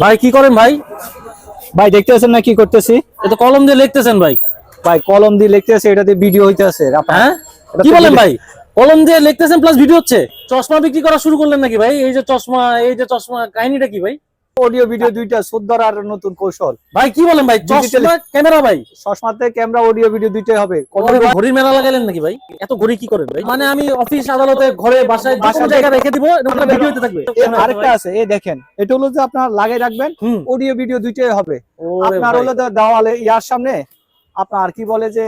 ভাই কি করেন ভাই? ভাই দেখতেছেন না কি করতেছি? এটা কলম দিয়ে লিখতেছেন ভাই। ভাই কলম দিয়ে লিখতেছে এটা দিয়ে ভিডিও হইতেছে। হ্যাঁ? কি বলেন ভাই? কলম দিয়ে লিখতেছেন প্লাস ভিডিও হচ্ছে। চশমা বিক্রি করা শুরু করলেন নাকি ভাই? এই যে চশমা এই যে চশমা কাহিনীটা কি ভাই? অডিও ভিডিও দুইটা সুন্দর আর নতুন কৌশল। ভাই কি বলেন ভাই? চশমা ক্যামেরা ভাই? চশমাতে ক্যামেরা অডিও ভিডিও দুইটাই হবে। ঘড়ির মেলা লাগাইলেন নাকি ভাই? এত ঘড়ি কি করেন ভাই? মানে আমি অফিস আদালতে ঘরে বাসায় বাসায় জায়গা রেখে দিব এরকম ভিডিও হতে থাকবে। আরেকটা আছে এই দেখেন এটা হলো যে আপনার লাগাই রাখবেন অডিও ভিডিও দুইটাই হবে। আপনার হলো দেওয়ালে ইয়ার সামনে আপনার কি বলে যে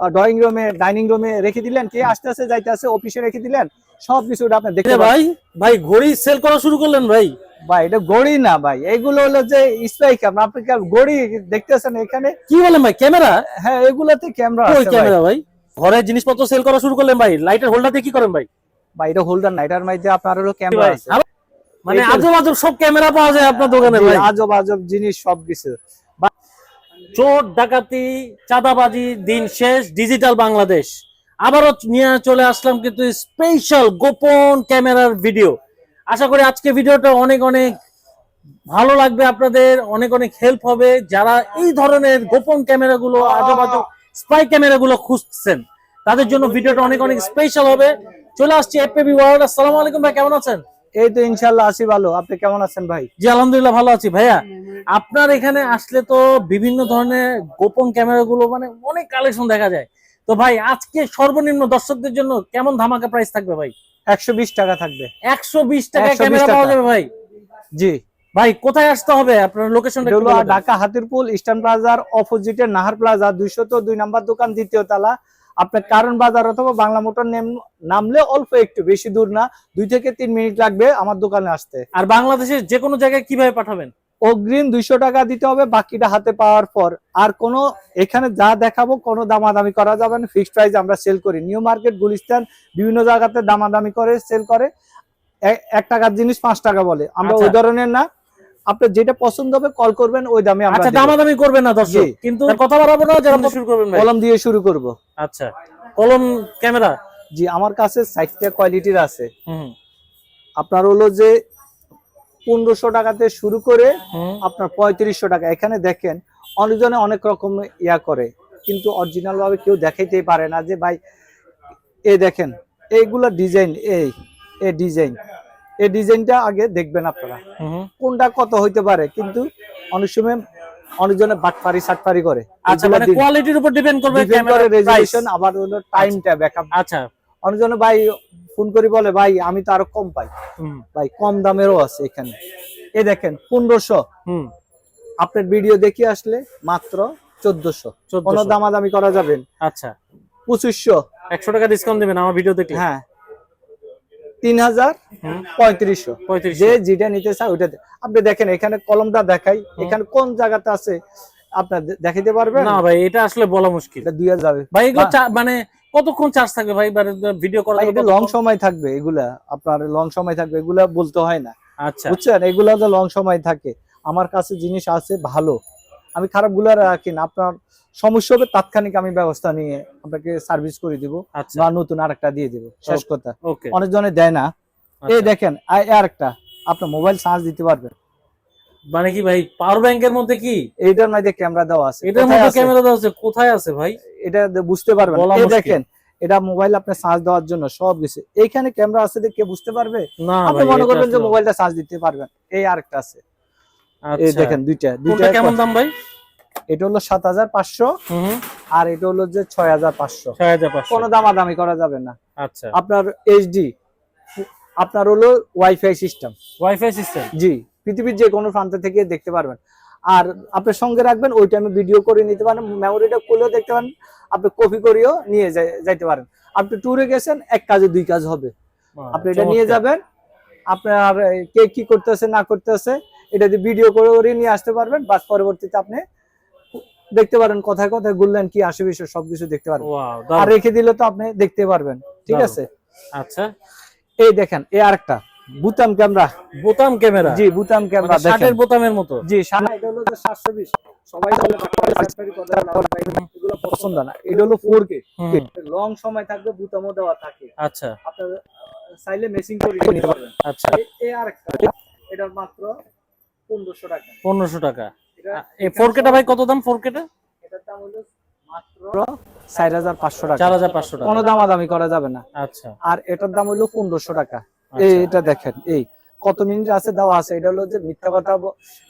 ড্রয়িং রুমে ডাইনিং রুমে রেখে দিলেন কে আসতে আসতে যাইতে আসে অফিসে রেখে দিলেন সব কিছু আপনি দেখতে ভাই ভাই ঘড়ি সেল করা শুরু করলেন ভাই। ভাই এটা গড়ি না ভাই এগুলো হলো যে স্পাইক আপনি গড়ি দেখতেছেন এখানে? কি বলেন ভাই ক্যামেরা? হ্যাঁ এগুলোতে ক্যামেরা আছে ভাই। ক্যামেরা ভাই। ঘরে জিনিসপত্র সেল করা শুরু করলেন ভাই লাইটের হোল্ডার দিয়ে কি করেন ভাই? ভাই এটা হোল্ডার না এটার মধ্যে আপনার হলো ক্যামেরা আছে। মানে আজব আজব সব ক্যামেরা পাওয়া যায় আপনার দোকানে ভাই। আজব আজব জিনিস সব কিছু চোর ডাকাতি চাঁদাবাজি দিন শেষ ডিজিটাল বাংলাদেশ। আবারও নিয়ে চলে আসলাম কিন্তু স্পেশাল গোপন ক্যামেরার ভিডিও আশা করি আজকে ভিডিওটা অনেক অনেক ভালো লাগবে আপনাদের অনেক অনেক হেল্প হবে যারা এই ধরনের গোপন ক্যামেরাগুলো আজব আজব স্পাই ক্যামেরাগুলো খুঁজছেন। তাদের জন্য ভিডিওটা অনেক অনেক স্পেশাল হবে। চলে আসছি এফপি ওয়ার্ল্ড আসসালামু আলাইকুম ভাই কেমন আছেন? এই তো ইনশাল্লাহ আছি ভালো। আপনি কেমন আছেন ভাই? জি আলহামদুলিল্লাহ ভালো আছি ভাইয়া। আপনার এখানে আসলে তো বিভিন্ন ধরনের গোপন ক্যামেরা গুলো মানে অনেক কালেকশন দেখা যায়। তো ভাই আজকে সর্বনিম্ন দর্শকদের জন্য কেমন ধামাকা প্রাইস থাকবে ভাই? একশো বিশ টাকা থাকবে। একশো 120 ক্যামেরা পাওয়া যাবে ভাই? জি। ভাই কোথায় আসতে হবে? আপনার লোকেশনটা হলো ঢাকা হাতিরপুল ইস্টার্ন প্লাজার অপোজিটে নাহার প্লাজা দুইশো তো দুই নাম্বার দোকান দ্বিতীয় তালা। আপনার কারণ বাজার অথবা বাংলা মোটর নামলে অল্প একটু বেশি দূর না। দুই থেকে তিন মিনিট লাগবে আমার দোকানে আসতে। আর বাংলাদেশের যে কোনো জায়গায় কীভাবে পাঠাবেন? অগ্রিম দুইশো টাকা দিতে হবে বাকিটা হাতে পাওয়ার পর। আর কোনো এখানে যা দেখাবো কোনো দামাদামি করা যাবে না। ফিক্সড প্রাইস আমরা সেল করি। নিউ মার্কেট গুলিস্তান বিভিন্ন জায়গাতে দামাদামি করে সেল করে। এক টাকার জিনিস পাঁচ টাকা বলে। আমরা ওই আচ্ছা। ধরনের না। আপনার যেটা পছন্দ হবে কল করবেন ওই দামে আচ্ছা দামাদামি করবেন না দর্শক। কিন্তু কথা বাড়াবো না যারা শুরু করবেন কলম দিয়ে শুরু করব। আচ্ছা। কলম ক্যামেরা? জি আমার কাছে সাইটটা কোয়ালিটির আছে। হুম। আপনার হলো যে পনেরোশো টাকাতে শুরু করে আপনার পঁয়ত্রিশশো টাকা। এখানে দেখেন অনেকজনে অনেক রকম ইয়া করে কিন্তু অরিজিনাল ভাবে কেউ দেখাইতেই পারে না যে ভাই এই দেখেন এইগুলা ডিজাইন এই এই ডিজাইন এই ডিজাইনটা আগে দেখবেন আপনারা। কোনটা কত হইতে পারে কিন্তু অনেক সময় অনেকজনে বাটপারি সাটপারি করে। আচ্ছা মানে কোয়ালিটির উপর ডিপেন্ড করবে depend ক্যামেরা রেজুলেশন আবার হলো টাইমটা ব্যাকআপ আচ্ছা। অনেকজনে ভাই ফোন করে বলে ভাই আমি তো আরও কম পাই। ভাই কম দামেরও আছে এখানে। এ দেখেন পনেরোশো। হুম। আপনার ভিডিও দেখে আসলে মাত্র চোদ্দশো। কোনো 1400 দামাদামি করা যাবেন আচ্ছা। পঁচিশশো। একশো টাকা ডিসকাউন্ট দিবেন আমার ভিডিও দেখলে? হ্যাঁ। তিন হাজার পঁয়ত্রিশশো। পঁয়ত্রিশ যে যেটা নিতে চায় ওইটা আপনি দেখেন এখানে কলমটা দেখাই এখানে কোন জায়গাতে আছে আপনার দেখাইতে পারবেন? না ভাই এটা আসলে বলা মুশকিল। দুই হাজার। ভাই এগুলো মানে কতক্ষণ চার্জ থাকবে ভাই? ভিডিও এটা লং সময় থাকবে এগুলা। আপনার লং সময় থাকবে এগুলা বলতে হয় না। আচ্ছা। বুঝছেন? এগুলা তো লং সময় থাকে আমার কাছে জিনিস আছে ভালো। আমি খারাপগুলা রাখি না। আপনার সমস্যা হবে তাৎক্ষণিক আমি ব্যবস্থা নিয়ে আপনাকে সার্ভিস করে দিব আচ্ছা। বা নতুন আরেকটা দিয়ে দিব। শেষ। কথা। ওকে অনেকজনে দেয় না। এই আচ্ছা। দেখেন আর একটা আপনার মোবাইল চার্জ দিতে পারবেন। মানে কি ভাই পাওয়ার ব্যাংকের মধ্যে কি? এইটার মধ্যে ক্যামেরা দেওয়া আছে। এটার মধ্যে ক্যামেরা দেওয়া আছে কোথায় আছে ভাই? এটা বুঝতে পারবেন। এই দেখেন এটা মোবাইল আপনি চার্জ দেওয়ার জন্য সব কিছু। এইখানে ক্যামেরা আছে দেখে বুঝতে পারবে? না আপনি মনে করবেন যে মোবাইলটা চার্জ দিতে পারবেন। এই আরেকটা আছে। এই আচ্ছা। দেখেন দুইটা দুইটা কেমন দাম ভাই? এটা হলো সাত হাজার পাঁচশো। হুম আর এটা হলো যে ছয় হাজার পাঁচশো। ছয় হাজার পাঁচশো। কোনো দামাদামি করা যাবে না। আচ্ছা। আপনার এইচডি আপনার হলো ওয়াইফাই সিস্টেম ওয়াইফাই সিস্টেম জি। পৃথিবীর যে কোনো প্রান্ত থেকে দেখতে পারবেন। আর আপনার সঙ্গে রাখবেন ওই টাইমে ভিডিও করে নিতে পারেন মেমোরিটা খুলেও দেখতে পারেন আপনি কপি করেও নিয়ে যাই- যাইতে পারেন। আপনি ট্যুরে গেছেন এক কাজে দুই কাজ হবে। আপনি এটা নিয়ে যাবেন আপনার কে কি করতেছে না করতেছে এটা দিয়ে ভিডিও করে করে নিয়ে আসতে পারবেন বাস পরবর্তীতে আপনি দেখতে পারেন কথায় কথায় ঘুরলেন কি আসে বিষয় সবকিছু দেখতে পারবেন। আর রেখে দিলে তো আপনি দেখতে পারবেন ঠিক আছে? আচ্ছা। এই দেখেন এই আরেকটা। বুতাম ক্যামেরা। বুতাম ক্যামেরা? জি বুতাম ক্যামেরা দেখেন। শার্টের বোতামের মতো? জি সামনে এটা হলো 720 সবাই বলে এগুলো পছন্দ না। এটা হলো 4K হুম, লং সময় থাকবে বুতামও দেওয়া থাকে। আচ্ছা। আপনার চাইলে মেসিং করে নিতে পারবেন। আচ্ছা। এই- আরেকটা। এটা মাত্র পনেরোশো টাকা। পনেরোশো টাকা। এটা- এই ফোর কেটা ভাই কত দাম ফোর কেটা এটার দাম হলো মাত্র চার হাজার পাঁচশো টাকা। চার হাজার পাঁচশো টাকা। কোনো দামাদামি করা যাবে না। আচ্ছা। আর এটার দাম হলো পনেরোশো টাকা। এই এটা দেখেন এই কত মিনিট আছে দেওয়া আছে এটা হলো যে মিথ্যা কথা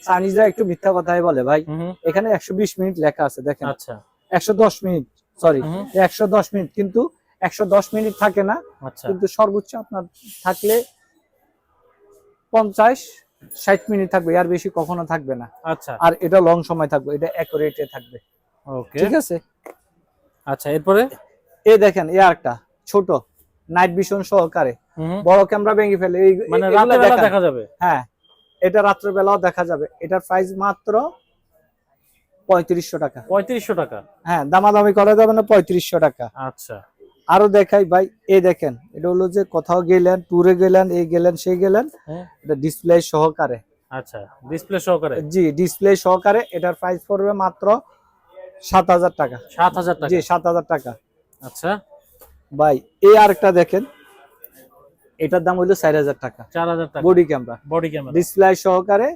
চাইনিজরা একটু মিথ্যা কথাই বলে ভাই। এখানে একশো বিশ মিনিট লেখা আছে দেখেন। আচ্ছা। একশো দশ মিনিট সরি একশো দশ মিনিট কিন্তু একশো দশ মিনিট থাকে না। আচ্ছা। কিন্তু সর্বোচ্চ আপনার থাকলে পঞ্চাশ ষাট মিনিট থাকবে আর বেশি কখনো থাকবে না। আচ্ছা। আর এটা লং সময় থাকবে এটা অ্যাকুরেটে থাকবে। ওকে ঠিক আছে? আচ্ছা এরপরে? এ দেখেন এ আরেকটা ছোট। নাইট ভিশন সহকারে। বড় ক্যামেরা ভেঙে ফেলে। মানে রাতের দেখা যাবে? হ্যাঁ। এটা রাত্রে বেলাও দেখা যাবে। এটার প্রাইস মাত্র পঁয়ত্রিশশো টাকা। পঁয়ত্রিশশো টাকা? হ্যাঁ দামাদামি করা যাবে না পঁয়ত্রিশশো টাকা। আচ্ছা। আরও দেখাই ভাই এই দেখেন এটা হলো যে কোথাও গেলেন ট্যুরে গেলেন এই গেলেন সেই গেলেন হুম, এটা ডিসপ্লে সহকারে। আচ্ছা ডিসপ্লে সহকারে? জি ডিসপ্লে সহকারে এটার প্রাইস পড়বে মাত্র সাত হাজার টাকা। সাত হাজার টাকা। জি সাত হাজার টাকা। আচ্ছা। ভাই এই আরেকটা দেখেন। এটার দাম হইল চার হাজার টাকা। চার হাজার টাকা। Body camera body camera display সহকারে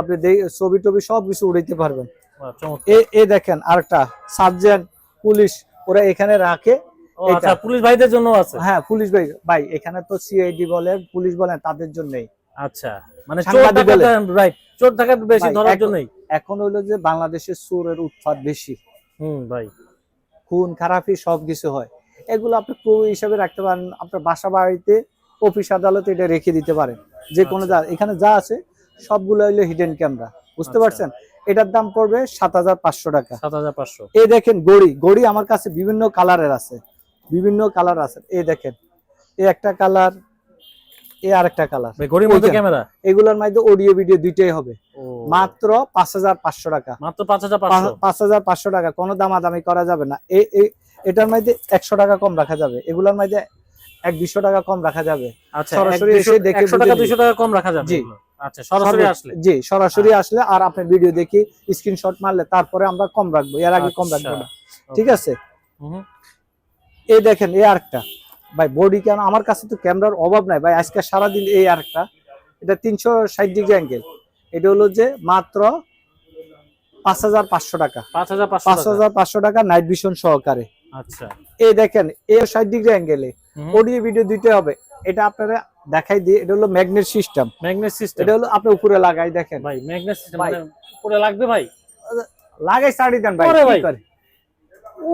আপনি ছবি টবি সব কিছু উড়াইতে পারবেন। এ দেখেন আরেকটা সার্জেন্ট পুলিশ ওরা এখানে রাখে। আচ্ছা পুলিশ ভাইদের জন্য আছে? হ্যাঁ পুলিশ ভাই ভাই এখানে তো সিআইডি বলে পুলিশ বলেন তাদের জন্যই। আচ্ছা মানে চোর সাংবাদিক রাইট চোর ডাকাত বেশি ধরার জন্যই। এখন হইল যে বাংলাদেশের চোরের উৎপাত বেশি। হুম ভাই। খুন খারাপি সবকিছু হয়। এগুলো আপনি ক্রু হিসাবে রাখতে পারেন আপনার বাসা বাড়িতে অফিস আদালতে এটা রেখে দিতে পারেন। যে কোনো যা এখানে যা আছে সবগুলো হইল হিডেন ক্যামেরা বুঝতে আচ্ছা। পারছেন? এটার দাম পড়বে সাত হাজার পাঁচশো টাকা। সাত হাজার পাঁচশো। এই দেখেন গড়ি গড়ি আমার কাছে বিভিন্ন কালারের আছে বিভিন্ন কালার আছে। এই দেখেন এই একটা কালার এ আরেকটা কালার ঘড়ির মধ্যে ক্যামেরা এগুলোর মধ্যে অডিও ভিডিও দুইটাই হবে। মাত্র পাঁচ হাজার পাঁচশো টাকা। মাত্র পাঁচ হাজার পাঁচশো? পা- পাঁচ হাজার পাঁচশো টাকা কোনো দামাদামি করা যাবে না। এই এই- এটার মধ্যে একশো টাকা কম রাখা যাবে। এগুলোর মধ্যে এক দুশো টাকা কম রাখা যাবে। আচ্ছা সরাসরি এসে দেখে টাকা দুশো টাকা কম রাখা যাবে জি। আচ্ছা সরাসরি আসলে? জি সরাসরি আসলে আর আপনার ভিডিও দেখি স্ক্রিনশট মারলে তারপরে আমরা কম রাখব। এর আগে কম আচ্ছা। রাখব না। ঠিক আছে? এই দেখেন এই আরেকটা। ভাই বডি কেন? আমার কাছে তো ক্যামেরার অভাব নাই। ভাই আজকে সারাদিন এই আরেকটা। এটা তিনশো ষাট ডিগ্রি অ্যাঙ্গেল এটা হলো যে মাত্র পাঁচ হাজার পাঁচশো টাকা। পাঁচ। হাজার পাঁচশো টাকা। নাইট ভিশন সহকারে। আচ্ছা। এই দেখেন এই ষাট ডিগ্রি অ্যাঙ্গেলে অডিও ভিডিও দুইটা হবে। এটা আপনারা দেখাই দিয়ে এটা হলো ম্যাগনেট সিস্টেম ম্যাগনেট সিস্টেম এটা হলো আপনি উপরে লাগাই দেখেন। ভাই ম্যাগনেট সিস্টেম মানে পুরো লাগবে ভাই? লাগাই সারি দেন ভাই?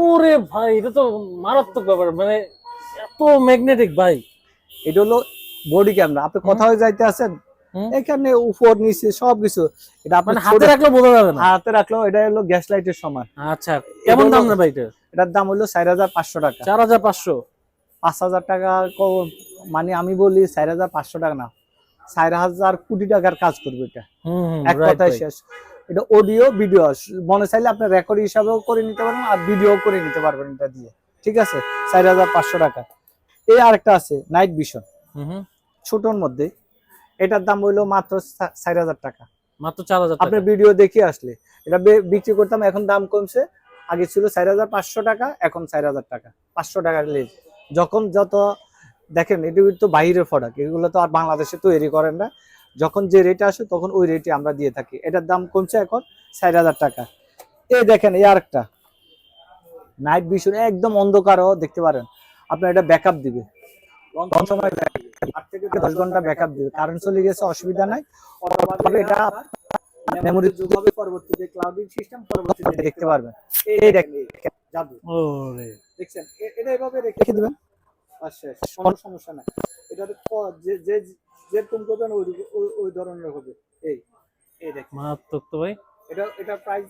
ওরে ভাই। এটা তো মারাত্মক ব্যাপার মানে এত ম্যাগনেটিক ভাই। এটা হলো বডি ক্যামেরা আপনি কোথাও যাইতে আছেন এখানে উপর নিচে সবকিছু। এটা আপনি মানে হাতে রাখলে বোঝা যাবে না। হাতে রাখলেও এটা হলো গ্যাস লাইটের সমান। আচ্ছা কেমন দাম না ভাই এটা? এটার দাম হলো চার হাজার পাঁচশো টাকা। চার হাজার পাঁচশো? পাঁচ হাজার টাকা মানে আমি বলি চার হাজার পাঁচশো টাকা না চার হাজার কোটি টাকার কাজ করবে এটা। এক কথায় শেষ। এটা অডিও ভিডিও মনে চাইলে আপনি রেকর্ড হিসাবেও করে নিতে পারবেন আর ভিডিও করে নিতে পারবেন এটা দিয়ে। ঠিক আছে? চার হাজার পাঁচশো টাকা। এই আরেকটা আছে নাইট ভিশন ছোটর মধ্যে। এটার দাম হইল মাত্র চার হাজার টাকা। মাত্র চার হাজার আপনি ভিডিও দেখে আসলে। এটা বিক্রি করতাম এখন দাম কমছে। আগে ছিল চার হাজার পাঁচশো টাকা, এখন চার হাজার টাকা, পাঁচশো টাকা লেজ। যখন যত, দেখেন, এটি তো বাইরের প্রোডাক্ট এগুলো তো আর বাংলাদেশে তৈরি করেন না। যখন যে রেটে আসে, তখন ওই রেটে আমরা দিয়ে থাকি। এটার দাম কমছে এখন চার হাজার টাকা। এই দেখেন, এই আরেকটা। নাইট ভিশন একদম অন্ধকারও, দেখতে পারেন। আপনার এটা ব্যাকআপ দিবে। কম সময় দশ ঘণ্টা ব্যাকআপ দিবে। কারেন্ট চলে গেছে, অসুবিধা নাই। এটা মেমোরি যুগ হবে পরবর্তীতে ক্লাউডিং সিস্টেম পরবর্তীতে দেখতে পারবেন। এই দেখেন জাদু। ওরে। দেখছেন? এটা এভাবে রেখে দিবেন? শেষ কোনো সমস্যা নাই। এটা যে যে যেরকম করবেন ওই ওই- ধরনের হবে। এই এই দেখেন। মারাত্মক তো ভাই। এটা এটা প্রাইস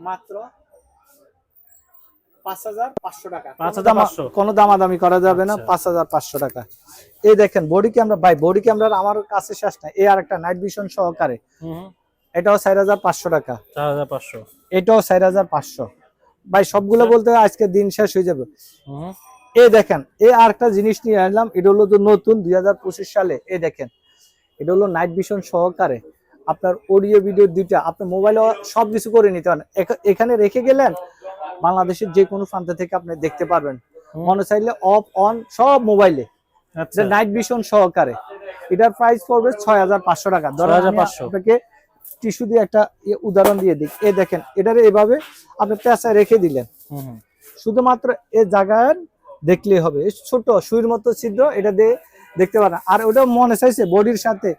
মাত্র কোনো দামাদামি করা যাবে না আচ্ছা। পাঁচ হাজার পাঁচশো টাকা। এই দেখেন বডি ক্যামেরা ভাই বডি ক্যামেরার আমার কাছে শেষ নাই এই আর একটা নাইট ভিশন সহকারে এটাও চার হাজার পাঁচশো টাকা। চার হাজার পাঁচশো। এটাও চার হাজার পাঁচশো। ভাই সবগুলো আচ্ছা। বলতে আজকে দিন শেষ হয়ে যাবে। হুম, দেখেন এই আর একটা জিনিস নিয়ে আসলাম এটা হলো তো নতুন দুই হাজার পঁচিশ সালে এ দেখেন এটা হলো নাইট ভিশন সহকারে আপনার অডিও ভিডিও দুইটা আপনি মোবাইলে সব কিছু করে নিতে পারেন। এখানে রেখে গেলেন বাংলাদেশের যে কোনো প্রান্ত থেকে আপনি দেখতে পারবেন। মনে চাইলে অফ অন সব মোবাইলে। আচ্ছা। নাইট ভিশন সহকারে। এটার প্রাইস পড়বে ছয় হাজার পাঁচশো টাকা। 6,500 আপনাকে টিস্যু দিয়ে একটা ইয়ে উদাহরণ দিয়ে দিই। এ দেখেন এটারে এভাবে আপনি পেঁচায় রেখে দিলেন। শুধুমাত্র এ জায়গায় দেখলেই হবে। ছোট সুইর মতো ছিদ্র এটা দিয়ে দেখতে পারেন। আর ওটা মনে চাইছে বডির সাথে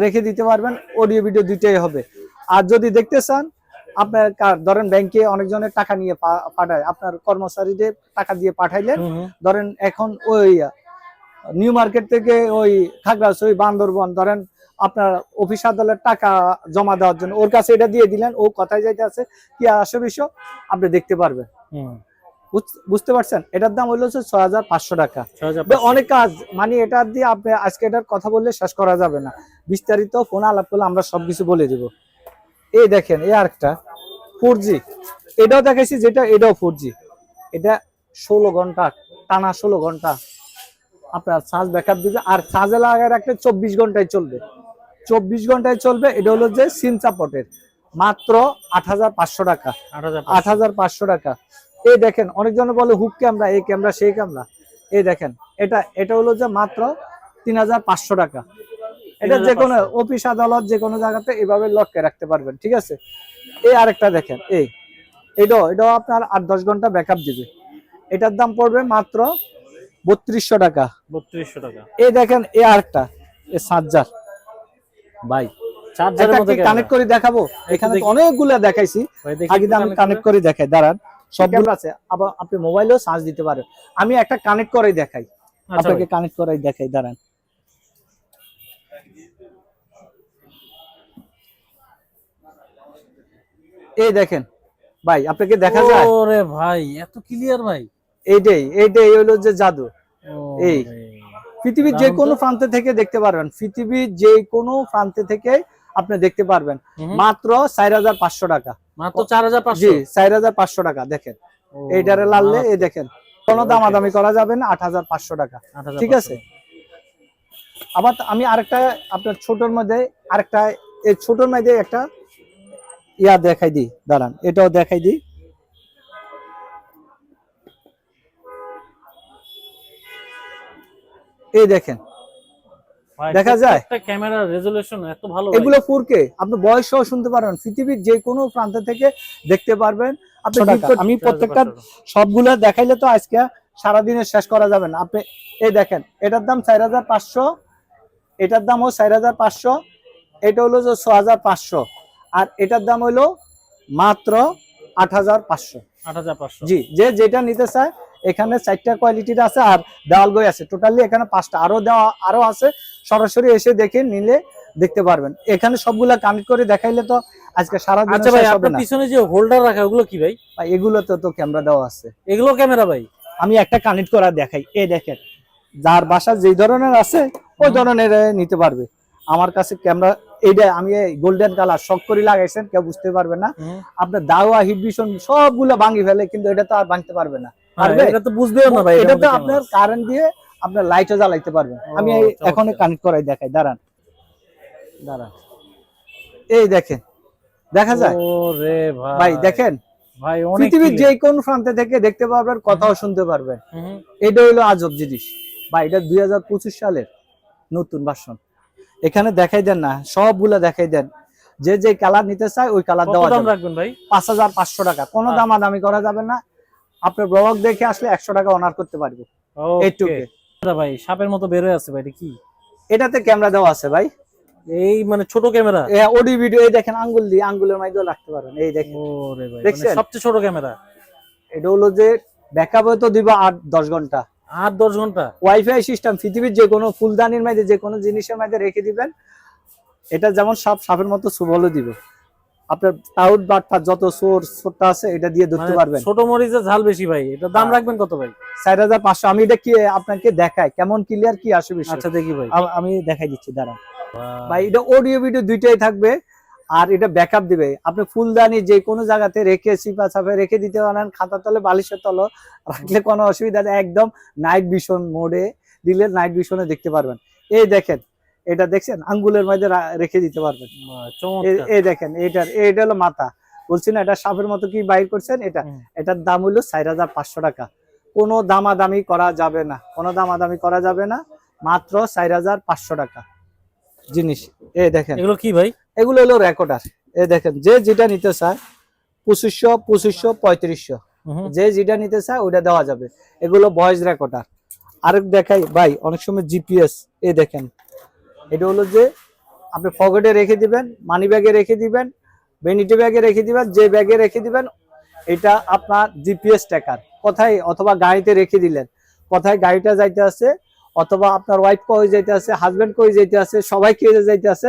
রেখে দিতে পারবেন অডিও ভিডিও দুইটাই হবে। আর যদি দেখতে চান আপনার কার- ধরেন ব্যাংকে অনেকজনের টাকা নিয়ে পাঠায়। আপনার কর্মচারীদের টাকা দিয়ে পাঠাইলেন। ধরেন এখন ওই নিউ মার্কেট থেকে ওই খাগড়াছড়ি বান্দরবন ধরেন আপনার অফিস আদালতের টাকা জমা দেওয়ার জন্য। ওর কাছে এটা দিয়ে দিলেন ও কথায় যাইতে আছে কি আসে বিষয়? আপনি দেখতে পারবেন। বুঝতে পারছেন? এটার দাম হলো ছয় হাজার পাঁচশো টাকা। অনেক কাজ মানে এটা দিয়ে আপনি আজকে এটার কথা বললে শেষ করা যাবে না। বিস্তারিত ফোন আলাপ করলে আমরা সবকিছু বলে দেব। এই দেখেন এই আরেকটা ফোর জি এটাও দেখাইছি যেটা এটাও ফোর জি এটা ষোলো ঘণ্টা টানা ষোলো ঘণ্টা। আপনার চার্জ ব্যাকআপ দিবে আর চার্জে লাগায় রাখলে চব্বিশ ঘন্টায় চলবে। চব্বিশ ঘন্টায় চলবে এটা হলো যে সিম সাপোর্টের মাত্র আট হাজার পাঁচশো টাকা। আট হাজার পাঁচশো। টাকা। এই দেখেন অনেকজন বলে হুক ক্যামেরা এই ক্যামেরা সেই ক্যামেরা। এই দেখেন এটা এটা হলো যে মাত্র তিন হাজার পাঁচশো টাকা। এটা যে কোনো অফিস আদালত যে কোনো জায়গাতে এভাবে লটকে রাখতে পারবেন ঠিক আছে? এই আরেকটা দেখেন এই। এটাও এটাও আপনার আট দশ ঘণ্টা ব্যাকআপ দিবে। এটার দাম পড়বে মাত্র বত্রিশশো টাকা। বত্রিশশো টাকা। এই দেখেন এই আরেকটা চার্জার ভাই কানেক্ট করে দেখাবো? এখানে তো দেখাইছি। আগে আমি কানেক্ট করে দেখাই দাঁড়ান। সবগুলো আছে? আবার আপনি মোবাইলেও চার্জ দিতে পারেন। আমি একটা কানেক্ট করাই দেখাই। আচ্ছা আপনাকে। কানেক্ট করাই দেখাই দাঁড়ান। এই দেখেন ভাই আপনাকে দেখা যায়? ওরে ভাই এত ক্লিয়ার ভাই। এইটাই এইটাই হলো যে জাদু। এই। পৃথিবীর যে কোনো। প্রান্ত থেকে দেখতে পারবেন। পৃথিবীর যে কোনো প্রান্ত থেকে আপনি দেখতে পারবেন। মাত্র চার হাজার পাঁচশো টাকা। মাত্র চার হাজার পাঁচশো? জি চার হাজার পাঁচশো টাকা দেখেন। এইটারে লাললে এই দেখেন। কোনো দামাদামি করা যাবে না আট হাজার পাঁচশো টাকা। ঠিক আছে? আবার আমি আরেকটা আপনার ছোটর মধ্যে আরেকটা এই ছোটর মধ্যে একটা ইয়া দেখাই দিই। দাঁড়ান এটাও দেখাই দিই। এই দেখেন। দেখা যায়? ক্যামেরা রেজুলেশন এত ভালো এগুলো ফোরকে আপনি বয়স সহ শুনতে পারবেন। পৃথিবীর যে কোনো প্রান্ত থেকে দেখতে পারবেন। আপনি আমি প্রত্যেকটা সবগুলো দেখাইলে তো আজকে সারাদিনে শেষ করা যাবে না। আপনি এই দেখেন এটার দাম চার হাজার পাঁচশো এটার দাম হলো চার হাজার পাঁচশো এটা হলো যে ছ হাজার পাঁচশো আর এটার দাম হলো মাত্র আট হাজার পাঁচশো। আট হাজার পাঁচশো। জি যে যেটা নিতে চায় এখানে চারটা কোয়ালিটির আছে আর দেওয়াল বই আছে। টোটালি এখানে পাঁচটা। আরও দেওয়া আরও আছে। সরাসরি এসে দেখে নিলে দেখতে পারবেন। এখানে সবগুলা কানেক্ট করে দেখাইলে তো আজকে সারাদিন আচ্ছা ভাই আপনার পিছনে যে হোল্ডার রাখা ওগুলো কি ভাই? ভাই, এগুলোতে তো ক্যামেরা দেওয়া আছে। এগুলো ক্যামেরা ভাই? আমি একটা কানেক্ট করা দেখাই। এই দেখেন যার বাসা যেই ধরনের আছে ওই ধরনের নিতে পারবে। আমার কাছে ক্যামেরা এইটা আমি গোল্ডেন কালার শখ করে লাগাইছেন কেউ বুঝতে পারবে না। আপনার দাওয়া হিট ভিশন সবগুলো ভাঙি ফেলে কিন্তু এটা তো আর ভাঙতে পারবে না। এটা তো বুঝবেও না ভাই এটা তো আপনার কারেন্ট দিয়ে আপনার লাইটও জ্বালাইতে পারবেন। আমি। এখনই কানেক্ট করাই দেখাই দাঁড়ান। দাঁড়ান। এই দেখেন দেখা যায়? ও রে ভাই। ভাই দেখেন? ভাই অনেক পৃথিবীর যে কোন প্রান্তে থেকে দেখতে পারবেন কথাও শুনতে পারবেন। এটা হলো আজব জিনিস। বা এটা দুই হাজার পঁচিশ সালের নতুন ভার্সন এখানে দেখাই দেন না সবগুলা দেখাই দেন। যে যে কালার নিতে চায় ওই কালার দেওয়া দাম যাবে। রাখবেন ভাই? পাঁচ হাজার পাঁচশো টাকা। কোনো আচ্ছা। দামাদামি করা যাবে না। আপনার ব্লগ দেখে আসলে একশো টাকা অনার করতে পারব। এইটুকু ভাই সাপের মতো বের হয়ে আছে ভাই কি? এটাতে ক্যামেরা দেওয়া আছে ভাই। এই মানে ছোট ক্যামেরা ওডি ভিডিও এই দেখেন আঙ্গুল দিয়ে আঙ্গুলের মাধ্যমে রাখতে পারেন এই দেখেন। মানে দেখছেন? সবচেয়ে ছোট ক্যামেরা এটা হলো যে ব্যাকআপ তো দিব আট দশ ঘণ্টা। আট দশ ঘণ্টা? ওয়াইফাই সিস্টেম পৃথিবীর যে কোনো ফুলদানির মাঝে যে কোনো জিনিসের মাঝে রেখে দিবেন। এটা যেমন সাপ সাপের মতো সুবলও দিব। আপনার টাউট বাটফা যত সোর সোরটা আছে এটা দিয়ে ধরতে মানে পারবেন। ছোট মরিচের ঝাল বেশি ভাই। এটা দাম হ্যাঁ। রাখবেন কত ভাই? চার হাজার পাঁচশো। আমি এটা কি আপনাকে দেখাই কেমন ক্লিয়ার কি আসে বিষয়? আচ্ছা দেখি ভাই। আমি দেখাই দিচ্ছি দাঁড়ান। ভাই এটা অডিও ভিডিও দুইটাই থাকবে আর এটা ব্যাকআপ দিবে। আপনি ফুলদানি যে কোনো জায়গাতে রেখে সিপা চাপে রেখে দিতে পারেন খাতা তলে বালিশের তলে রাখলে কোনো অসুবিধা নেই। একদম নাইট ভিশন মোডে দিলে নাইট ভিশনে দেখতে পারবেন। এই দেখেন এটা দেখছেন? আঙ্গুলের মধ্যে রেখে দিতে পারবেন। এই- দেখেন এটার এটা হলো মাথা। বলছি না এটা সাপের মতো কি বাইর করছেন? এটা এটার দাম হলো চার হাজার পাঁচশো টাকা। কোনো দামাদামি করা যাবে না। কোনো দামাদামি করা যাবে না। মাত্র চার হাজার পাঁচশো টাকা। জিনিস। এই দেখেন। এগুলো কি ভাই? এগুলো হলো রেকর্ডার। এ দেখেন যে যেটা নিতে চায় পঁচিশশো পঁচিশশো পঁয়ত্রিশশো। যে যেটা নিতে চায় ওইটা দেওয়া যাবে। এগুলো ভয়েস রেকর্ডার। আরেক দেখাই ভাই অনেক সময় জিপিএস। এ দেখেন এটা হলো যে আপনি পকেটে রেখে দিবেন মানি ব্যাগে রেখে দিবেন ভ্যানিটি ব্যাগে রেখে দিবেন যে ব্যাগে রেখে দিবেন এটা আপনার জিপিএস ট্র্যাকার কোথায়? অথবা গাড়িতে রেখে দিলেন। কোথায়? গাড়িটা যাইতে আছে অথবা আপনার ওয়াইফ কই যাইতে আছে হাজবেন্ড কই যাইতে আছে সবাই কে যাইতে আছে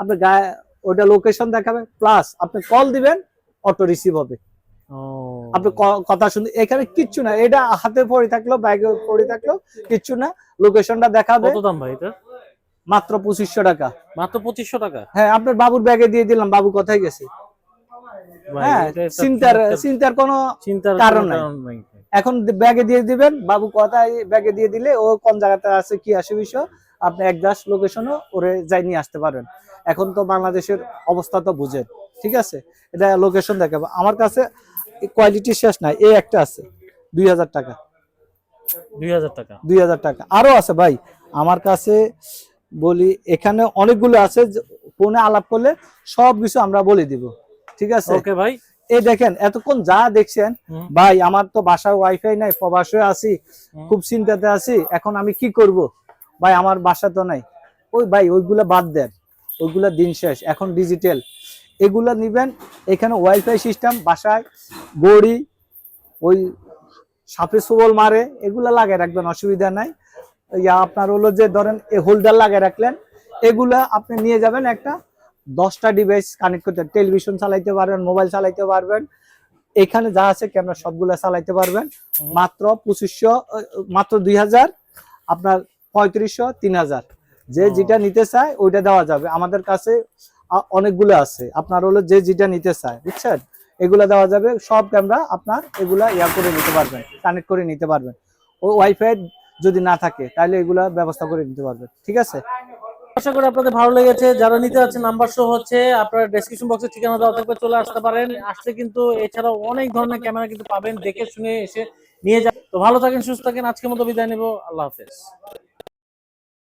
আপনি গায়ে ওটা লোকেশন দেখাবে প্লাস আপনি কল দিবেন অটো রিসিভ হবে। আপনি কথা শুনতে এখানে কিচ্ছু না এটা হাতে পড়ে থাকল ব্যাগে পড়ে থাকল কিচ্ছু না লোকেশনটা দেখাবে। কত দাম ভাই এটা? মাত্র পঁচিশশো টাকা। মাত্র পঁচিশশো টাকা? হ্যাঁ আপনার বাবুর ব্যাগে দিয়ে দিলাম বাবু কোথায় গেছে? হ্যাঁ চিন্তার চিন্তার কোনো চিন্তার কারণ নাই। এখন ব্যাগে দিয়ে দিবেন বাবু কোথায় ব্যাগে দিয়ে দিলে ও কোন জায়গাতে আছে কি আসে বিষয় আপনি এক দাস লোকেশনও ওরে যাই নিয়ে আসতে পারবেন। এখন তো বাংলাদেশের অবস্থা তো বুঝেন ঠিক আছে? এটা লোকেশন দেখাবো আমার কাছে কোয়ালিটি শেষ নাই এই একটা আছে দুই হাজার টাকা। দুই হাজার টাকা। দুই হাজার টাকা। আরও আছে ভাই আমার কাছে বলি এখানে অনেকগুলো আছে ফোনে আলাপ করলে সব কিছু আমরা বলে দিব। ঠিক আছে? ওকে ভাই। এই দেখেন এতক্ষণ যা দেখছেন ভাই আমার তো বাসায় ওয়াইফাই নাই প্রবাসে আছি খুব চিন্তাতে আছি এখন আমি কি করব? ভাই আমার বাসা তো নাই। ওই ভাই ওইগুলা বাদ দেন ওইগুলা দিন শেষ এখন ডিজিটাল এগুলা নিবেন এখানে ওয়াইফাই সিস্টেম বাসায় গড়ি ওই সাপে সবল মারে এগুলা লাগিয়ে রাখবেন অসুবিধা নাই। ইয়া আপনার হলো যে ধরেন হোল্ডার লাগিয়ে রাখলেন এগুলা আপনি নিয়ে যাবেন একটা দশটা ডিভাইস কানেক্ট করতে টেলিভিশন চালাইতে পারবেন মোবাইল চালাইতে পারবেন এখানে যা আছে ক্যামেরা সবগুলা চালাইতে পারবেন মাত্র পঁচিশশো মাত্র দুই হাজার আপনার পঁয়ত্রিশশো তিন হাজার। যে যেটা নিতে চায় ওইটা দেওয়া যাবে। আমাদের কাছে অনেকগুলো আছে। আপনার হলো যে যেটা নিতে চায় বুঝছেন? এগুলা দেওয়া যাবে। সব ক্যামেরা আপনার এগুলা ইয়া করে নিতে পারবেন কানেক্ট করে নিতে পারবেন। ও ওয়াইফাই যদি না থাকে, তাহলে এগুলা ব্যবস্থা করে নিতে পারবেন ঠিক আছে? আশা করি আপনাদের ভালো লেগেছে। যারা নিতে আছে নাম্বার শো হচ্ছে আপনারা ডেসক্রিপশন বক্সে ঠিকানা দেওয়া থাকবে, চলে আসতে পারেন। আসলে কিন্তু এছাড়াও অনেক ধরনের ক্যামেরা কিন্তু পাবেন, দেখে শুনে এসে নিয়ে যান তো ভালো থাকেন, সুস্থ থাকেন। আজকের মতো বিদায় নেব। আল্লাহ হাফেজ।